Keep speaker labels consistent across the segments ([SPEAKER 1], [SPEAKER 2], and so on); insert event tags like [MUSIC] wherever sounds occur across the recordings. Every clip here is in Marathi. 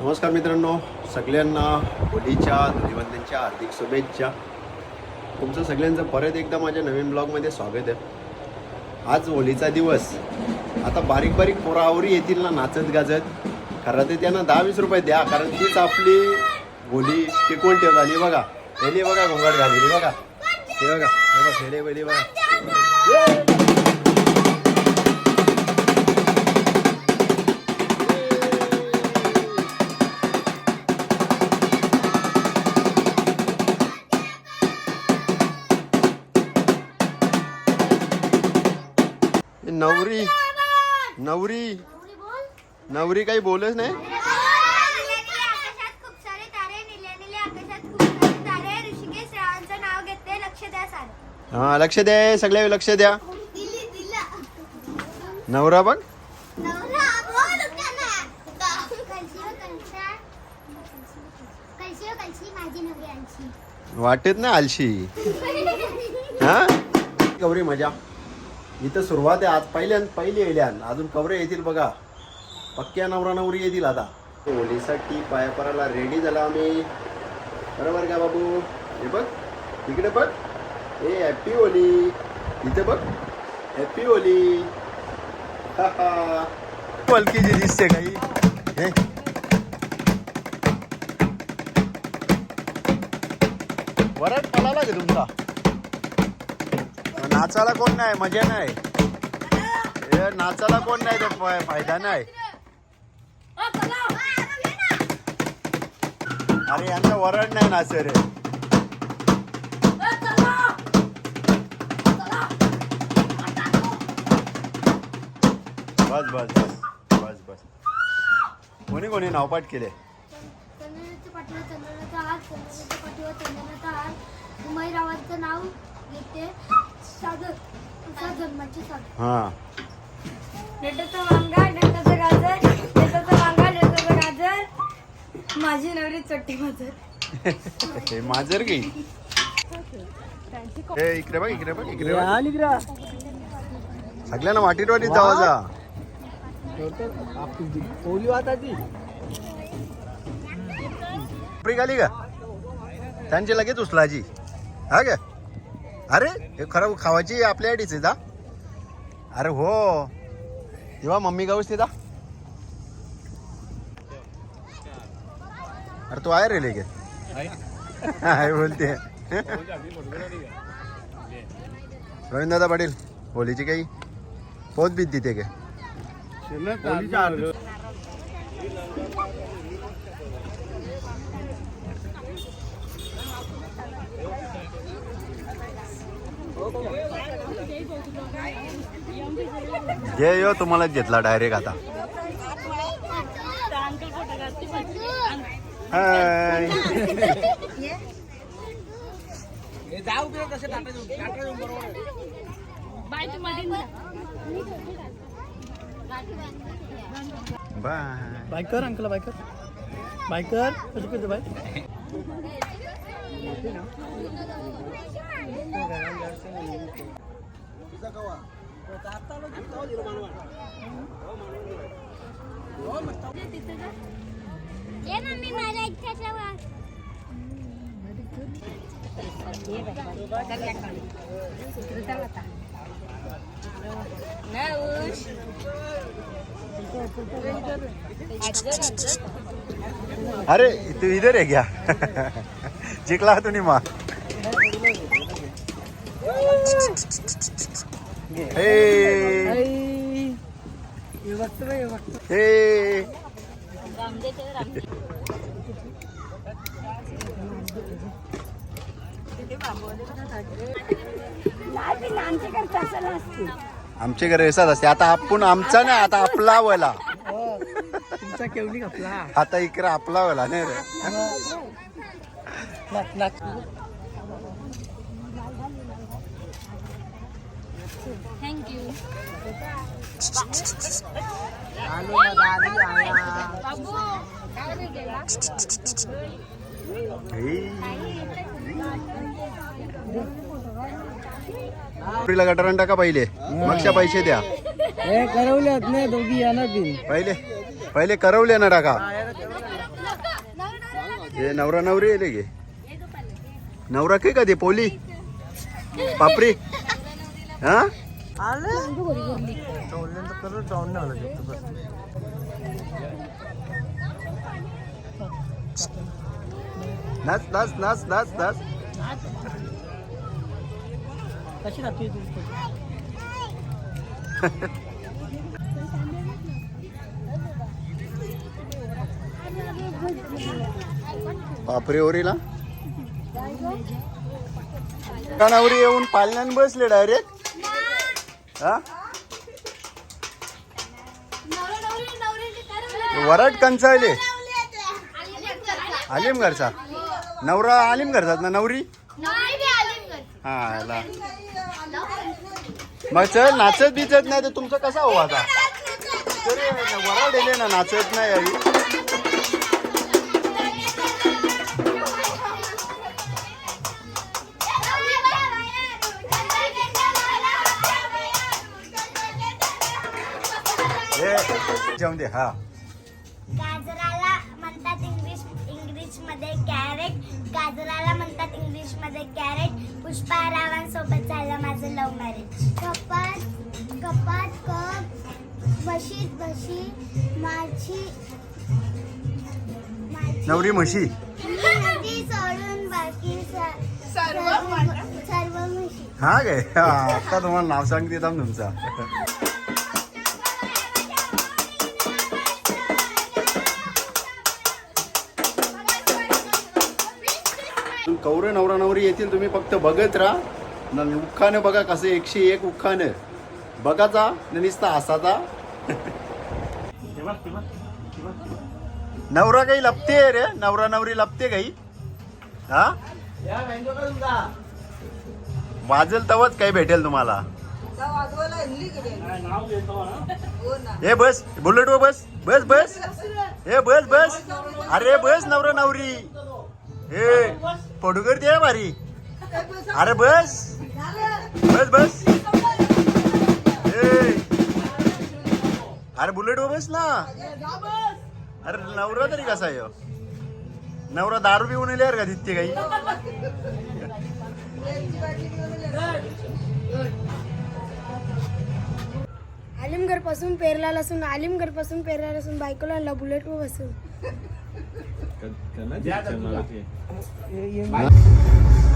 [SPEAKER 1] नमस्कार मित्रांनो सगळ्यांना होलीच्या धुलीवंदनच्या हार्दिक शुभेच्छा. तुमचं सगळ्यांचं परत एकदा माझ्या नवीन ब्लॉगमध्ये स्वागत आहे. आज होलीचा दिवस. आता बारीक बारीक पोरावरी येतील ना नाचत गाजत. खरं तर त्यांना दहा वीस रुपये द्या कारण तीच आपली होली टिकवून ठेवत झाली बघा हे बघा घोंगाट घालेली बघा हे बघा हे बघा. हे बघा. नवरी. नवरी. नवरी काही बोलच नाही? हा लक्ष द्या सगळे लक्ष द्या. नवरा बघ.
[SPEAKER 2] माझी नवऱ्यांची
[SPEAKER 1] वाटत ना आलशी. हा? [LAUGHS] गौरी मजा. इथं सुरुवात आहे आज पहिल्या पहिली येल्यान अजून कवरे येतील बघा. पक्क्या नवरा नवरी येतील आता. होलीसाठी पायापराला रेडी झाला आम्ही. बरोबर का बाबू? हे बघ. तिकडे बघ. ए हॅपी होली. इथे बघ. Happy Holy. पलकीची दिसते काही. हे. वरट पळाला का तुमचा? नाचायला कोण नाही मजा नाही. हे नाचायला कोण नाही तर फायदा नाही. अरे यांचं वरण नाही नाच रे. बस बस बस बस बस. कोणी कोणी नावपाठ केले?
[SPEAKER 2] चंदनाच्या पाठीवर चंदनाचा हात चंदनाच्या पाठीवर चंदनाचा हार उमाईरावांचं नाव घेते.
[SPEAKER 1] हा.
[SPEAKER 3] वांगा गाजर वांगा गाजर. माझी नवरी चट्टी माजर. [LAUGHS]
[SPEAKER 1] हे मांजर की? हे इकडे बघ इकडे बघ इकडे बघ. सगळ्यांना वाटीत वाटीत जावा जा.
[SPEAKER 4] ती.
[SPEAKER 1] का? त्यांची लगेच उचलायची. हा का? अरे हे खरं खावायची आपल्या आयडीच आहे जा अरे हो. तेव्हा मम्मी गाऊस तिथं अरे तू आहे रे लेके आहे बोलते. रवींद्र दादा पाटील होलीची काही पोत बीत देते काय घे यो तुम्हाला घेतला डायरेक्ट आता. Hi bye
[SPEAKER 4] biker uncle biker biker कसं कसं बाय
[SPEAKER 2] ये मम्मी मला इच्छा वाट
[SPEAKER 1] अरे तू इधर है घ्या जिंकला तुम्ही नहीं माँ आमचे घर असते. आता आपण आमचा नाही आता आपला वला.
[SPEAKER 4] केवली
[SPEAKER 1] आता इकडे आपला वला नाही रे.
[SPEAKER 3] थँक्यू
[SPEAKER 1] गटारान टाका पहिले. मगच्या पैसे द्या.
[SPEAKER 4] हे करवल्यात नाही दोघी
[SPEAKER 1] पहिले पहिले करवले ना टाका हे नवरा नवरी येले गे नवरा काय का ते पोली? पापरी? हा? नाच नाच नाच नाच नाच.
[SPEAKER 4] कशी राहते तू [LAUGHS]
[SPEAKER 1] बापरे कानावरी का नवरी येऊन पालण्याने बसले डायरेक्ट हा? वराट कंचाळले आलिम घरचा. नवरा आलिम घरचात ना नवरी? हा मग चल नाचत बिचत नाही तर तुमचं कसा हो आता? वराड येले ना नाचत नाही यावी दे हा.
[SPEAKER 2] गाजराला म्हणतात इंग्लिश इंग्लिशमध्ये कॅरेट गाजराला म्हणतात इंग्लिशमध्ये कॅरेट पुष्पा रावांसोबत झालं माझं लव्ह मॅरेज कपात कपात कप बशीत बशी माझी
[SPEAKER 1] नवरी म्हशी.
[SPEAKER 2] नदी सोडून बाकी स- सर्व सर्व म्हशी.
[SPEAKER 1] हा काय हा, आता तुम्हाला नाव सांगते थांब तुमचा. कौर नवरा नवरी येतील तुम्ही फक्त बघत राहा. न उखानं बघा कसं एकशे एक उखानं बघाचा न नुसता हसाचा नवरा काही लपते रे नवरा नवरी लपते काही. हा? वाजेल तवच काही भेटेल तुम्हाला. हे बस बुलेट वर बस बस बस. हे बस बस. अरे बस नवरा नवरी हे फोटो आहे भारी. अरे बस. बस बस. अरे बुलेट वर बस ना. अरे नवरा तरी कसा आहे नवरा दारू पिऊन अरे का तिथे काही?
[SPEAKER 3] आलिमगडपासून पेरला लसून आलिमगडपासून पेरला लसून बायकोला आणला बुलेट वर बसून. karena dia ya, ya, ya.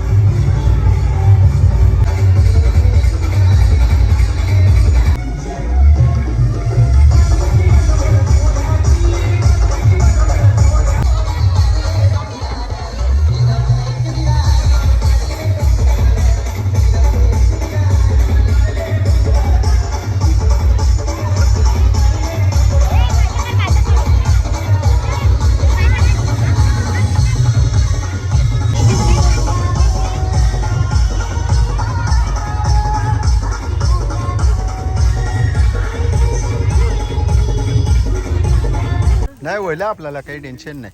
[SPEAKER 1] नाही होईल आपल्याला काही टेन्शन नाही.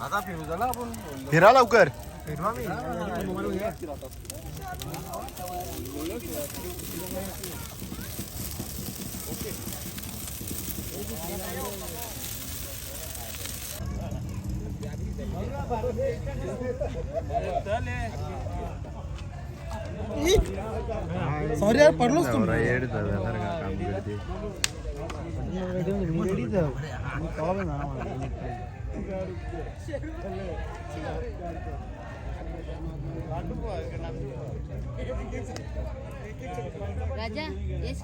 [SPEAKER 4] आता फिरू
[SPEAKER 1] लवकर.
[SPEAKER 4] सॉरी यार पडलोच
[SPEAKER 1] झाल्यासारखं काम करते.
[SPEAKER 5] राजा येस